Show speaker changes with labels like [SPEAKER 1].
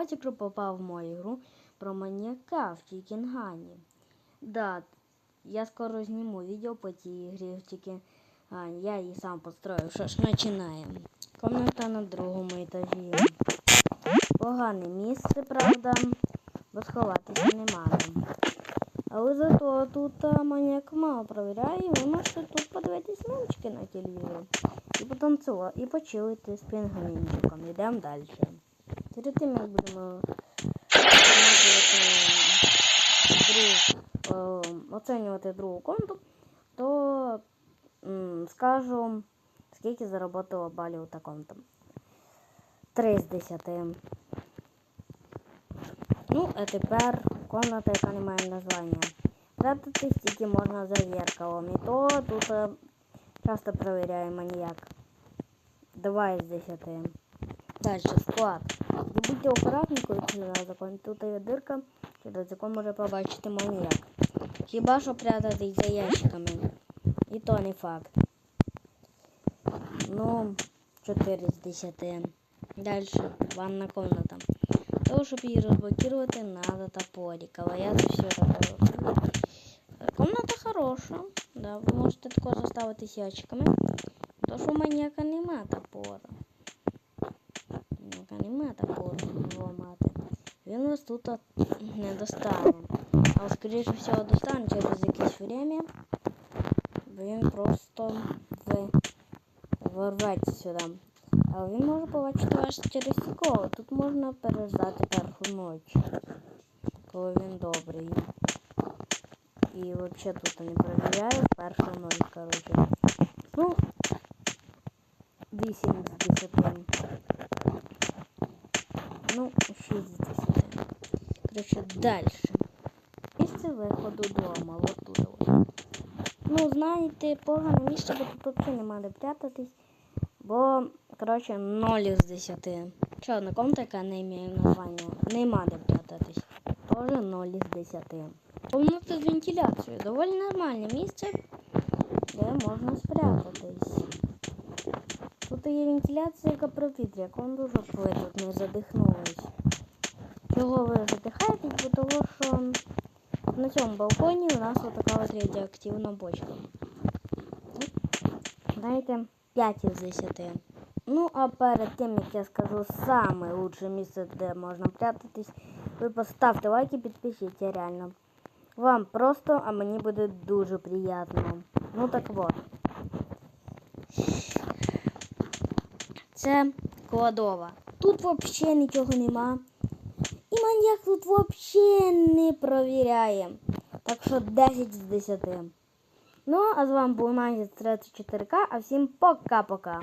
[SPEAKER 1] Якщо попав в мою гру про маньяка в Тікінгані. Да, я скоро зніму відео по цій грі в Тікінгані. Я її сам построю. Що ж, починаємо. Комната на другому етажі. Погане місце, правда, бо сховатися нема. Але зато тут маньяк мало провіряє, і ви можете тут подивитись мультики на телевізорі. І потанцювати, і почилити з пінгвінчиком. Йдемо далі. Перед тим, як будемо другу, е, оцінювати другу комнату, то м, скажу, скільки заработала балів та комната. 3 з 10. Ну, а тепер комната, яка не має названня. Прятатись тільки можна за зеркалом. І то тут е, часто перевіряє маніяк. 2 з 10. Далі склад. Будьте акуратні, коли на закон. Тут є дирка, через яку може побачити маніяк. Хіба що прятатись за ящиками. І то не факт. Ну, 4 з 10. Далі ванна комната. Того, щоб її розблокувати, надо топорик. Але я це все робила. Комната хороша. Да, ви можете тако заставити ящиками. То, що у маньяка нема топора. Маньяка нема топору ламати. Він вас тут от не достане. Але, скоріше всього, достане через якесь время. Він просто ви ворветься сюди. Але він може побачити вас через стекло. Тут можна переждати першу ніч. Коли він добрий. І взагалі тут не перевіряю першу ніч, коротше. Ну, 8 Ну, 6 з 10. Коротше, далі. Місце виходу дома. Вот тут. Ну, знаєте, погане місце, бо тут взагалі нема де прятатись. Бо, коротше, 0 з 10. Ще одна комната, яка не має названня. Нема де прятатись. Тоже 0 з 10. Комната з вентиляцією. Доволі нормальне місце, де можна спрятатись. Тут є вентиляція, яка провітря, вам дуже тут не задихнулись. Чого ви задихаєтесь? Бо того, що на цьому балконі у нас отака от радіоактивна бочка. Знаєте, 5 з 10. Ну, а перед тим, як я скажу саме лучше місце, де можна прятатись, ви поставте лайк і підпишіться реально. Вам просто, а мені буде дуже приємно. Ну так вот. Це кладова. Тут взагалі нічого нема. І маньяк тут взагалі не провіряє. Так що 10 з 10. Ну, а з вами був Магіс 34К, а всім пока-пока.